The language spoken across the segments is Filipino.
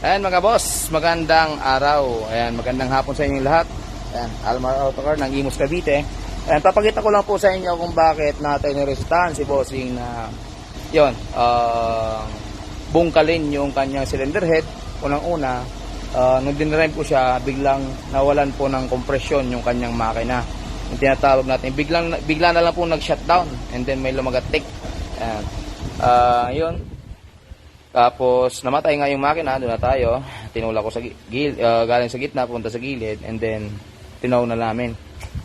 Ayan mga boss, magandang araw. Ayan, magandang hapon sa inyong lahat. Ayan, Almar Autocar ng Imus Cavite. Ayan, papakita ko lang po sa inyo kung bakit natin niresitahan si Bossing na yon uh, bungkalin yung kanyang cylinder head. Unang-una, uh, nung dinrem ko siya, biglang nawalan po ng kompresyon yung kanyang makina. Yung tinatawag natin, biglang, bigla na lang po nag-shutdown and then may lumagatik. Ayan. Uh, yun, tapos namatay nga yung makina, doon na tayo. Tinula ko sa gi- gil, uh, galing sa gitna, punta sa gilid, and then tinaw na namin.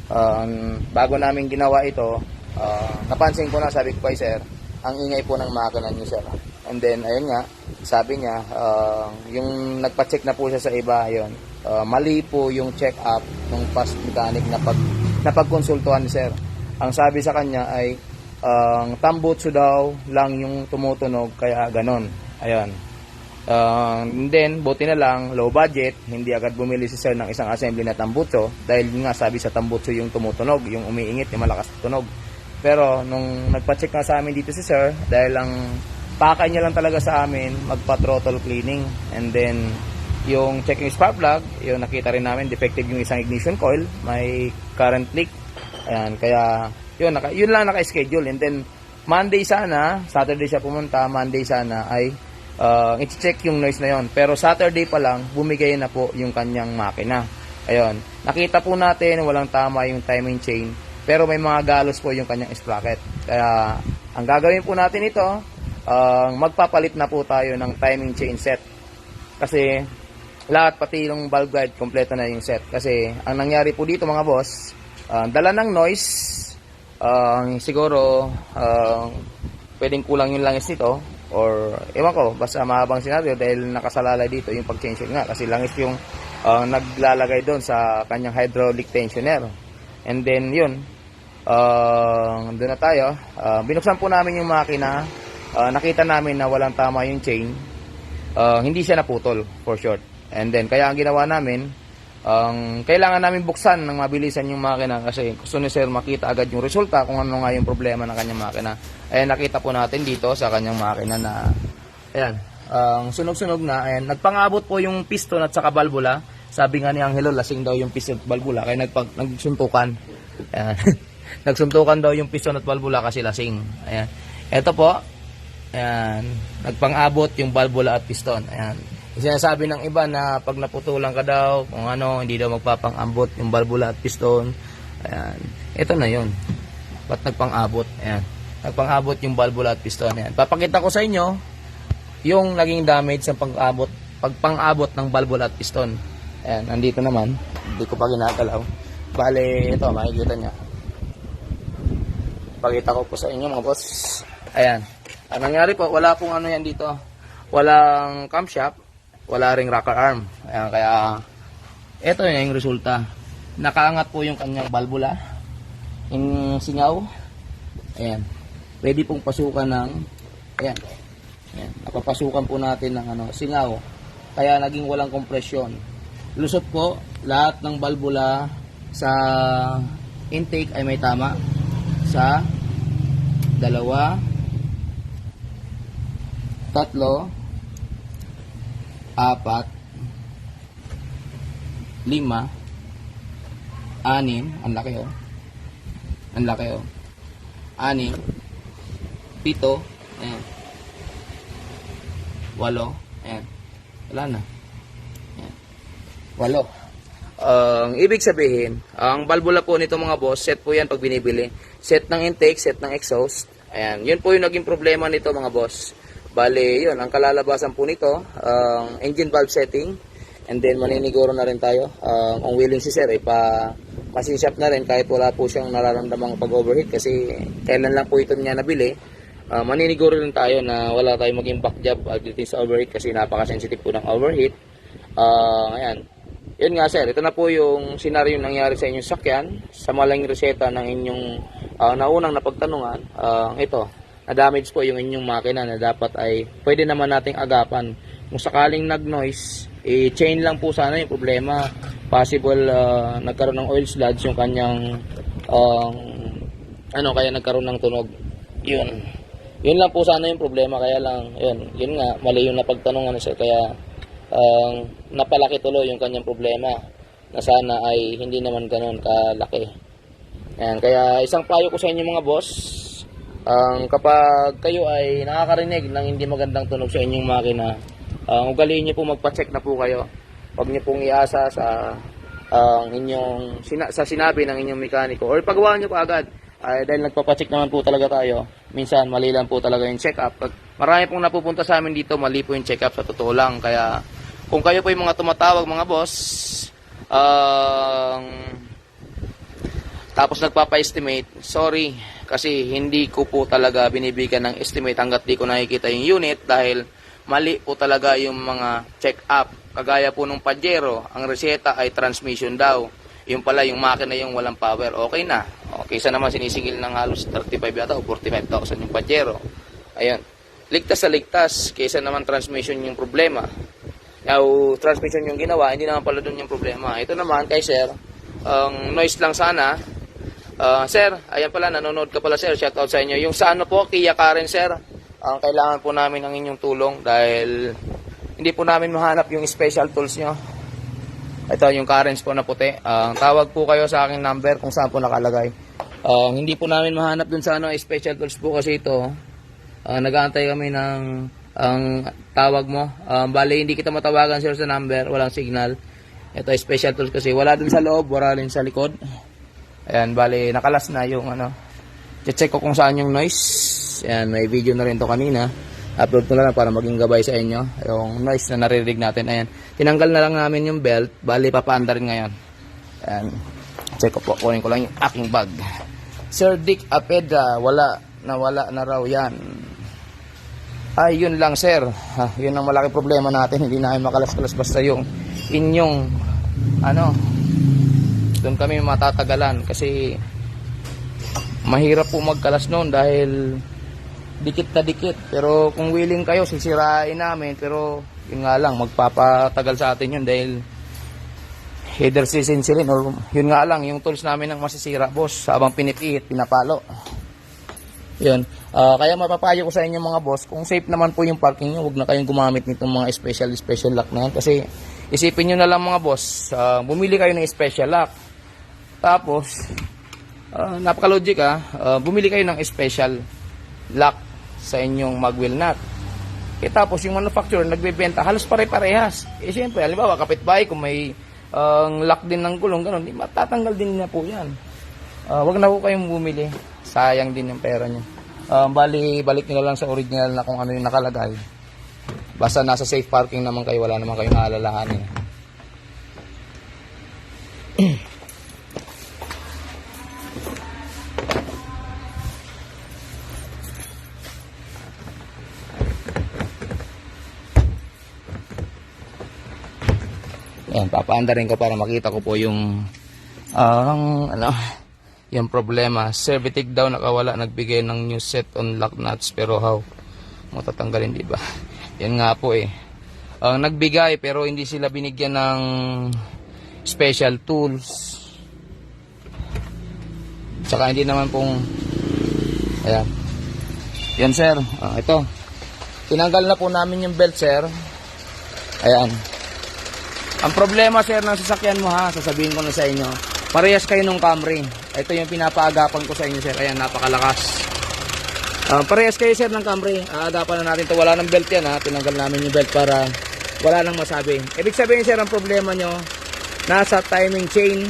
Um, bago namin ginawa ito, uh, napansin ko na, sabi ko kay sir, ang ingay po ng makina niyo sir. And then, ayun nga, sabi niya, uh, yung nagpa-check na po siya sa iba, ayun, uh, mali po yung check-up ng past mechanic na pag napagkonsultuhan ni sir. Ang sabi sa kanya ay, ang tambutso daw lang yung tumutunog, kaya ganon. Ayan. Uh, and then, buti na lang, low budget, hindi agad bumili si sir ng isang assembly na tambutso dahil nga sabi sa tambutso yung tumutunog, yung umiingit, yung malakas na tunog. Pero nung nagpa-check nga sa amin dito si sir, dahil lang pakay niya lang talaga sa amin magpa-throttle cleaning and then yung checking spark plug, yung nakita rin namin defective yung isang ignition coil, may current leak. Ayan, kaya yun, naka, yun lang naka-schedule and then Monday sana, Saturday siya pumunta, Monday sana ay uh, i-check yung noise na yon. Pero Saturday pa lang, bumigay na po yung kanyang makina. Ayun. Nakita po natin, walang tama yung timing chain. Pero may mga galos po yung kanyang sprocket. Kaya, ang gagawin po natin ito, uh, magpapalit na po tayo ng timing chain set. Kasi, lahat pati yung valve guide, kompleto na yung set. Kasi, ang nangyari po dito mga boss, uh, dala ng noise, ang siguro uh, pwedeng kulang yung langis nito or ewan ko basta mahabang senaryo dahil nakasalalay dito yung pag-change oil nga kasi langis yung uh, naglalagay doon sa kanyang hydraulic tensioner. And then yun uh, doon na tayo. Uh, binuksan po namin yung makina. Uh, nakita namin na walang tama yung chain. Uh, hindi siya naputol for short. And then kaya ang ginawa namin ang kailangan namin buksan ng mabilisan yung makina kasi gusto ni sir makita agad yung resulta kung ano nga yung problema ng kanyang makina. Ayan, nakita po natin dito sa kanyang makina na ayan, ang sunog-sunog na. Ayan, nagpangabot po yung piston at saka valvula. Sabi nga ni Angelo, lasing daw yung piston at valvula kaya nagpag, nagsuntukan. Ayan. nagsuntukan daw yung piston at valvula kasi lasing. Ayan. Ito po, ayan, nagpangabot yung valvula at piston. Ayan. Sinasabi ng iba na pag naputulan ka daw, kung ano, hindi daw magpapang-ambot yung valvula at piston. Ayan. Ito na yun. Ba't nagpang-abot? Ayan. Nagpang-abot yung valvula at piston. Ayan. Papakita ko sa inyo yung naging damage sa pang-abot, pagpang-abot ng valvula at piston. Ayan. Nandito naman. Hindi ko pa ginagalaw. Bale, ito, makikita nyo. Pakita ko po sa inyo mga boss. Ayan. Ang nangyari po, wala pong ano yan dito. Walang camshaft wala ring rocker arm. Ayan, kaya ito na yung resulta. Nakaangat po yung kanyang valvula. Yung singaw. Ayan. Pwede pong pasukan ng ayan. Ayan. Napapasukan po natin ng ano, singaw. Kaya naging walang kompresyon. Lusot po lahat ng valvula sa intake ay may tama. Sa dalawa, tatlo, apat, lima, anim, ang laki oh. Ang laki oh. Anim, pito, ayan. Walo, ayan. Wala na. Ayan. Walo. Ang ibig sabihin, ang valvula po nito mga boss, set po yan pag binibili. Set ng intake, set ng exhaust. Ayan, yun po yung naging problema nito mga boss. Bale, yun, ang kalalabasan po nito, ang engine valve setting, and then maniniguro na rin tayo. Um, ang willing si sir, eh, pa masishop na rin kahit wala po siyang nararamdamang pag-overheat kasi kailan lang po ito niya nabili. Uh, maniniguro rin tayo na wala tayong maging back job pagdating sa overheat kasi napaka-sensitive po ng overheat. Uh, ayan. Yun nga sir, ito na po yung senaryo nangyari sa inyong sakyan sa maling reseta ng inyong uh, naunang napagtanungan. Uh, ito, na-damage po yung inyong makina na dapat ay pwede naman nating agapan. Kung sakaling nag-noise, i-chain lang po sana yung problema. Possible uh, nagkaroon ng oil sludge yung kanyang um, ano kaya nagkaroon ng tunog. Yun. Yun lang po sana yung problema kaya lang yun, yun nga mali yung napagtanungan sir kaya ang napalaki tuloy yung kanyang problema na sana ay hindi naman ganoon kalaki. Ayan, kaya isang payo ko sa inyo mga boss, ang kapag kayo ay nakakarinig ng hindi magandang tunog sa inyong makina, ang ugaliin niyo po magpa-check na po kayo. Huwag niyo pong iasa sa ang inyong sina- sa sinabi ng inyong mekaniko or pagawa niyo pa agad. Ay, dahil nagpapacheck naman po talaga tayo. Minsan mali lang po talaga yung check up. Pag marami pong napupunta sa amin dito, mali po yung check up sa totoo lang. Kaya kung kayo po yung mga tumatawag mga boss, ang tapos nagpapa-estimate, sorry, kasi hindi ko po talaga binibigyan ng estimate hanggat di ko nakikita yung unit dahil mali po talaga yung mga check-up. Kagaya po nung Pajero, ang reseta ay transmission daw. Yung pala, yung makina yung walang power, okay na. Okay, sa naman sinisingil ng halos 35 yata o 45,000 yung Pajero. Ayun. Ligtas sa ligtas, kaysa naman transmission yung problema. Yung transmission yung ginawa, hindi naman pala doon yung problema. Ito naman kay sir, ang noise lang sana, Ah, sir, ayan pala, nanonood ka pala sir, shout out sa inyo. Yung sa ano po, Kia Karen sir, ang kailangan po namin ng inyong tulong dahil hindi po namin mahanap yung special tools nyo. Ito yung Karens po na puti. Ang tawag po kayo sa aking number kung saan po nakalagay. Ah, hindi po namin mahanap dun sa ano, special tools po kasi ito. Ah, nag-aantay kami ng ang tawag mo. Ah, bali, hindi kita matawagan sir sa number, walang signal. Ito special tools kasi wala dun sa loob, wala rin sa likod. Ayan, bali, nakalas na yung ano. Check ko kung saan yung noise. Ayan, may video na rin to kanina. Upload ko na lang para maging gabay sa inyo. Yung noise na naririnig natin. Ayan, tinanggal na lang namin yung belt. Bali, papaanda rin ngayon. Ayan, check ko po. Kunin ko lang yung aking bag. Sir Dick Apedra, wala, nawala na raw yan. Ay, yun lang sir. Ha, yun ang malaking problema natin. Hindi namin makalas-kalas basta yung inyong ano, doon kami matatagalan kasi mahirap po magkalas noon dahil dikit na dikit. Pero kung willing kayo sisirain namin. Pero yun nga lang magpapatagal sa atin yun dahil either sisinsilin or yun nga lang yung tools namin ang masisira boss. Habang pinipihit pinapalo. Yun. Ah, kaya mapapayo ko sa inyo mga boss kung safe naman po yung parking nyo huwag na kayong gumamit nitong mga special special lock na yan. Kasi isipin nyo na lang mga boss ah, bumili kayo ng special lock tapos, uh, napaka-logic ah, ah, bumili kayo ng special lock sa inyong mag-wheel nut. Eh, tapos yung manufacturer nagbebenta, halos pare-parehas. Eh siyempre, halimbawa kapitbahay kung may ang lock din ng gulong, ganun, di matatanggal din na po yan. Ah, wag na po kayong bumili. Sayang din yung pera nyo. Ah, bali, balik na lang sa original na kung ano yung nakalagay. Basta nasa safe parking naman kayo, wala naman kayong aalalahanin. Ayan, papaanda rin ko para makita ko po yung ang ano, yung problema. Cervitic daw nakawala, nagbigay ng new set on lock nuts pero how? Matatanggalin, di ba? Yan nga po eh. Ang nagbigay pero hindi sila binigyan ng special tools. Tsaka hindi naman pong ayan. Yan sir, Ah, ito. Tinanggal na po namin yung belt sir. Ayan. Ang problema sir ng sasakyan mo ha, sasabihin ko na sa inyo. Parehas kayo nung Camry. Ito yung pinapaagapan ko sa inyo sir. Ayan, napakalakas. Ah, parehas kayo sir ng Camry. Aagapan na natin to. Wala ng belt yan ha. Tinanggal namin yung belt para wala nang masabi. Ibig sabihin sir, ang problema nyo, nasa timing chain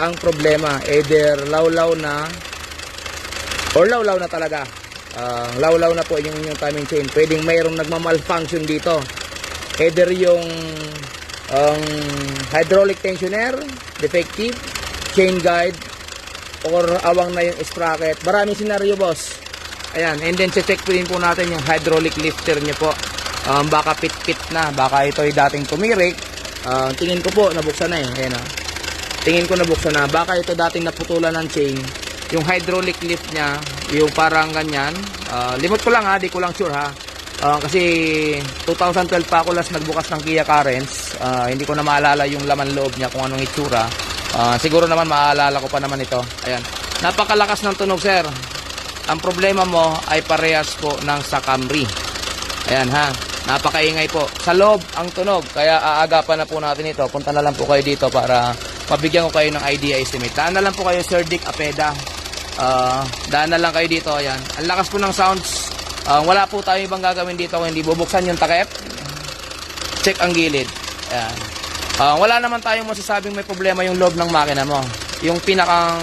ang problema. Either lawlaw na or lawlaw na talaga. Ah, lawlaw na po yung inyong timing chain. Pwedeng mayroong nagmamalfunction dito. Either yung ang hydraulic tensioner, defective, chain guide, or awang na yung sprocket. Maraming senaryo, boss. Ayan, and then check po din po natin yung hydraulic lifter nyo po. Um, baka pit-pit na, baka ito ay dating tumirik. Ah, tingin ko po, nabuksan na eh. Ayan ah. Tingin ko nabuksan na. Baka ito dating naputulan ng chain. Yung hydraulic lift niya, yung parang ganyan. ah, limot ko lang ha, di ko lang sure ha. Ah, kasi 2012 pa ako last nagbukas ng Kia Carens. Ah, hindi ko na maalala yung laman loob niya kung anong itsura. Ah, siguro naman maaalala ko pa naman ito. Ayan. Napakalakas ng tunog, sir. Ang problema mo ay parehas po ng sa Camry. Ayan ha. Napakaingay po. Sa loob ang tunog. Kaya aagapan na po natin ito. Punta na lang po kayo dito para mabigyan ko kayo ng idea estimate. Daan na lang po kayo Sir Dick Apeda. Ah, daan na lang kayo dito. Ayan. Ang lakas po ng sounds. Ah, wala po tayo ibang gagawin dito kung hindi bubuksan yung takip. Check ang gilid. Ayan. Ah, wala naman tayong masasabing may problema yung loob ng makina mo. Yung pinakang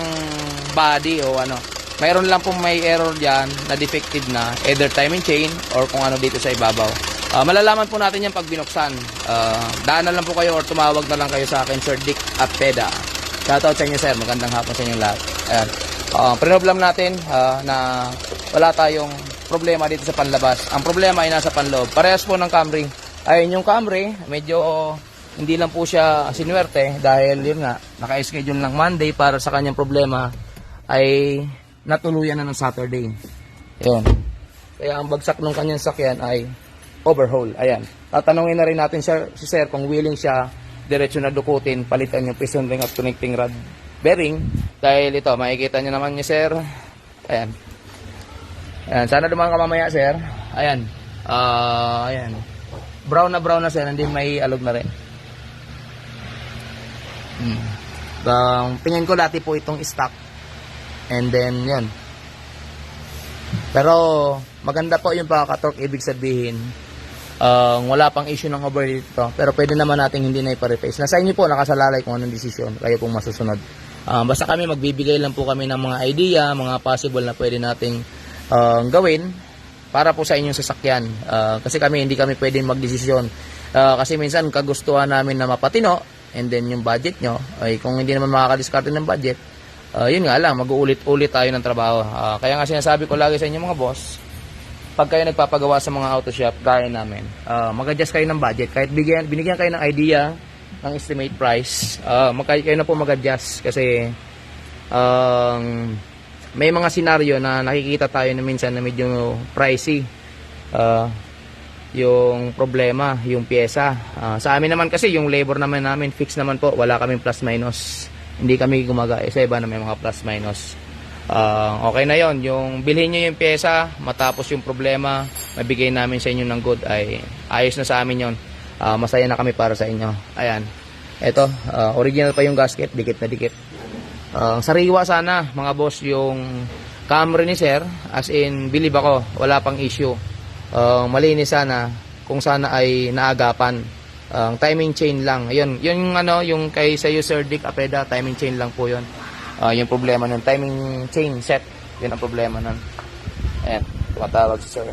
body o ano. Mayroon lang pong may error diyan na defective na either timing chain or kung ano dito sa ibabaw. Ah, malalaman po natin yan pag binuksan. Ah, daan na lang po kayo or tumawag na lang kayo sa akin, Sir Dick Apeda. Shoutout sa inyo, sir. Magandang hapon sa inyong lahat. Ayan. Uh, problem natin ah, na wala tayong problema dito sa panlabas. Ang problema ay nasa panloob. Parehas po ng Camry. Ayun yung Camry, medyo hindi lang po siya sinuwerte dahil yun nga, naka-schedule ng Monday para sa kanyang problema ay natuluyan na ng Saturday. Yun. Kaya ang bagsak ng kanyang sakyan ay overhaul. Ayan. Tatanungin na rin natin sir, si sir kung willing siya diretso na dukutin, palitan yung piston ring at connecting rod bearing. Dahil ito, makikita nyo naman niyo sir. Ayan. Ayan. Sana dumaan ka mamaya sir. Ayan. Ah, ayan. Brown na brown na sir, hindi may alog na rin. Hmm. Um, tingin ko dati po itong stock. And then, yun. Pero, maganda po yung pagkakatorque. Ibig sabihin, um, wala pang issue ng overheat ito. Pero pwede naman natin hindi na ipa-replace. Nasa inyo po, nakasalalay kung anong desisyon. Kayo pong masusunod. Um, basta kami, magbibigay lang po kami ng mga idea, mga possible na pwede nating um, gawin para po sa inyong sasakyan. Uh, kasi kami, hindi kami pwedeng magdesisyon. Uh, kasi minsan, kagustuhan namin na mapatino, and then yung budget nyo, ay kung hindi naman makakadiskarte ng budget, uh, yun nga lang, mag-uulit-ulit tayo ng trabaho. Uh, kaya nga sinasabi ko lagi sa inyo mga boss, pag kayo nagpapagawa sa mga auto shop, gaya namin, uh, mag-adjust kayo ng budget. Kahit bigyan, binigyan kayo ng idea ng estimate price, uh, kayo na po mag-adjust kasi um, may mga senaryo na nakikita tayo na minsan na medyo pricey. Uh, yung problema, yung pyesa. Ah, sa amin naman kasi yung labor naman namin fix naman po, wala kaming plus minus. Hindi kami gumagaya sa iba na may mga plus minus. Ah, okay na yon yung bilhin nyo yung pyesa, matapos yung problema, mabigay namin sa inyo ng good ay ayos na sa amin yon. Ah, masaya na kami para sa inyo. Ayan. Ito, ah, original pa yung gasket, dikit na dikit. Ah, sariwa sana mga boss yung Camry ni sir, as in believe ako, wala pang issue uh, malinis sana kung sana ay naagapan. Ang timing chain lang. Ayun, yun yung ano, yung kay sa user Dick Apeda, timing chain lang po 'yon. Uh, yung problema nun, timing chain set. Yun ang problema nun. Ayan, tumatawag si sir.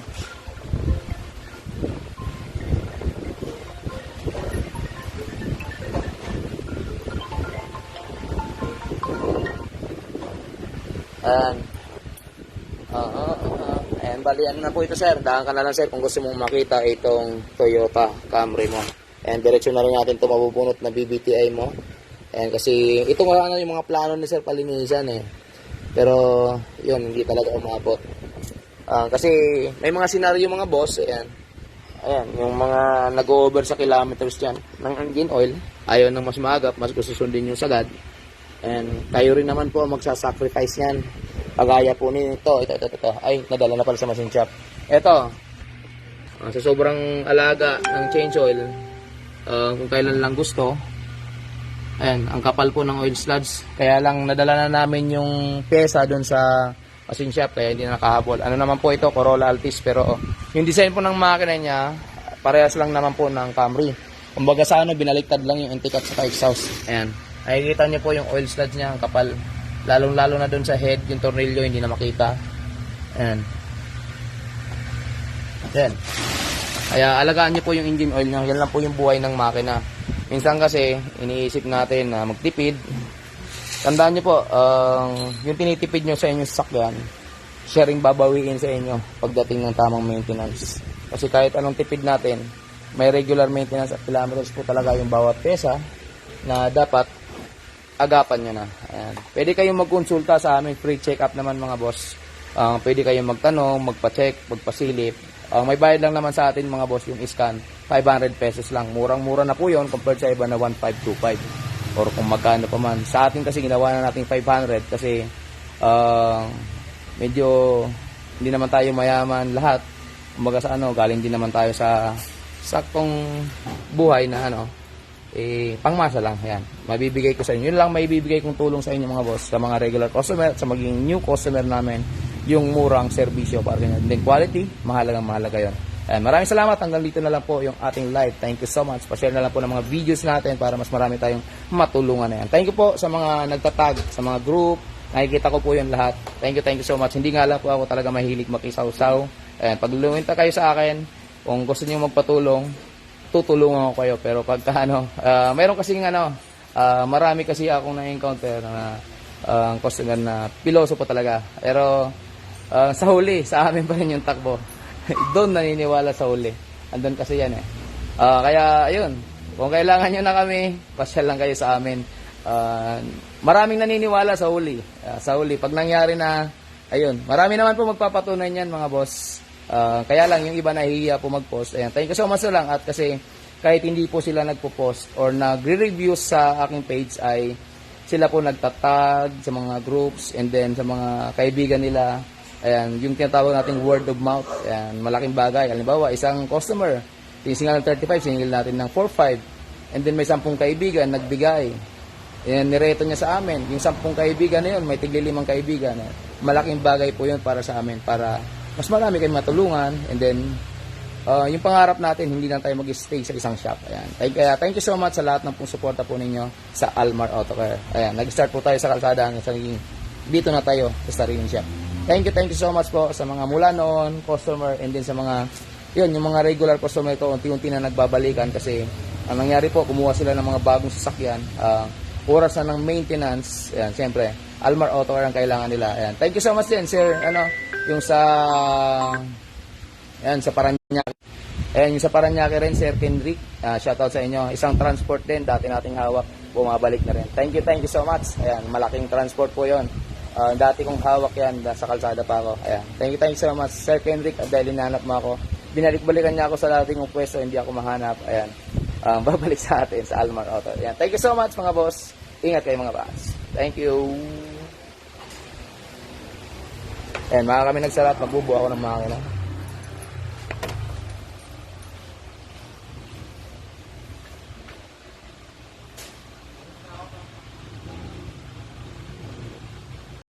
Ayan. Oo, oo. Ayan, bali ano na po ito sir. Daan ka na lang sir kung gusto mong makita itong Toyota Camry mo. Ayan, diretso na rin natin ito mabubunot na BBTI mo. Ayan, kasi ito nga ano yung mga plano ni sir palinisan eh. Pero, yun, hindi talaga umabot. Ah, kasi may mga senaryo mga boss, ayan. Ayan, yung mga nag-over sa kilometers dyan ng engine oil, ayaw nang mas maagap, mas gusto sundin yung sagad. And tayo rin naman po ang magsasacrifice yan. Pagaya po nito, ito, ito, ito, ito. Ay, nadala na pala sa machine shop. Ito, ah, sa sobrang alaga ng change oil, ah, kung kailan lang gusto, ayan, ang kapal po ng oil sludge. Kaya lang nadala na namin yung pyesa doon sa machine shop, kaya hindi na nakahabol. Ano naman po ito, Corolla Altis, pero oh, yung design po ng makina niya, parehas lang naman po ng Camry. Kumbaga sa ano, binaliktad lang yung intake at saka exhaust. Ayan. Nakikita niyo po yung oil sludge niya, ang kapal. Lalong-lalo na doon sa head, yung tornilyo hindi na makita. Ayan. Ayan. Kaya alagaan niyo po yung engine oil niya. Yan lang po yung buhay ng makina. Minsan kasi, iniisip natin na magtipid. Tandaan niyo po, ang yung tinitipid niyo sa inyong sasakyan, siya ring babawiin sa inyo pagdating ng tamang maintenance. Kasi kahit anong tipid natin, may regular maintenance at kilometers po talaga yung bawat pesa na dapat agapan nyo na. Ayan. Pwede kayong magkonsulta sa aming free check-up naman mga boss. Ah, pwede kayong magtanong, magpa-check, magpasilip. Ah, may bayad lang naman sa atin mga boss yung scan. 500 pesos lang. Murang-mura na po yon compared sa iba na 1525. Or kung magkano pa man. Sa atin kasi ginawa na natin 500 kasi ah, medyo hindi naman tayo mayaman lahat. Kumbaga sa ano, galing din naman tayo sa saktong buhay na ano, eh, pangmasa lang. Yan. Mabibigay ko sa inyo. Yun lang may bibigay kong tulong sa inyo mga boss, sa mga regular customer, sa maging new customer namin, yung murang serbisyo para ganyan. Then quality, mahalagang mahalaga yun. Ayan, maraming salamat. Hanggang dito na lang po yung ating live. Thank you so much. Pa-share na lang po ng mga videos natin para mas marami tayong matulungan na yan. Thank you po sa mga nagtatag, sa mga group. Nakikita ko po yun lahat. Thank you, thank you so much. Hindi nga lang po ako talaga mahilig makisaw-saw. Ayan, pag kayo sa akin, kung gusto niyo magpatulong, tutulungan ko kayo. Pero pagka ano, ah, mayroon kasing ano, ah, marami kasi akong na-encounter na ah, ang customer na piloso po talaga. Pero ah, sa huli, sa amin pa rin yung takbo. Doon naniniwala sa huli. Andun kasi yan eh. Ah, kaya ayun, kung kailangan nyo na kami, pasyal lang kayo sa amin. Ah, maraming naniniwala sa huli. Ah, sa huli, pag nangyari na, ayun, marami naman po magpapatunay niyan mga boss. Ah, kaya lang yung iba nahihiya po mag-post. Ayan, thank you so much lang at kasi kahit hindi po sila nagpo-post or nagre-review sa aking page ay sila po nagtatag sa mga groups and then sa mga kaibigan nila. Ayan, yung tinatawag nating word of mouth. Ayan, malaking bagay. Halimbawa, isang customer, tisingal ng 35, siningil natin ng 4-5. And then may 10 kaibigan, nagbigay. Ayan, nireto niya sa amin. Yung 10 kaibigan na yun, may tiglilimang kaibigan. Ayan, malaking bagay po yun para sa amin. Para mas marami kayong matulungan. And then, Uh, yung pangarap natin, hindi lang tayo mag-stay sa isang shop. Ayan. Thank, kaya thank you so much sa lahat ng pong suporta po ninyo sa Almar Auto Care. Ayan, nag-start po tayo sa kalsada hanggang sa naging dito na tayo sa sariling shop. Thank you, thank you so much po sa mga mula noon, customer, and then sa mga, yun, yung mga regular customer ko, unti-unti na nagbabalikan kasi ang nangyari po, kumuha sila ng mga bagong sasakyan, uh, oras na ng maintenance, ayan, siyempre, Almar Auto Care ang kailangan nila. Ayan. Thank you so much din, sir, ano, yung sa Ayan, sa Paranaque. Ayan, yung sa Paranaque rin, Sir Kendrick. Uh, shoutout sa inyo. Isang transport din, dati nating hawak. Bumabalik na rin. Thank you, thank you so much. Ayan, malaking transport po yon. Uh, dati kong hawak yan, sa kalsada pa ako. Ayan, thank you, thank you so much. Sir Kendrick, dahil hinanap mo ako. Binalik-balikan niya ako sa dating kong pwesto, hindi ako mahanap. Ayan, um, babalik sa atin sa Almar Auto. Ayan, thank you so much mga boss. Ingat kayo mga boss. Thank you. Ayan, mga kami nagsalat, magbubuo ako ng makina.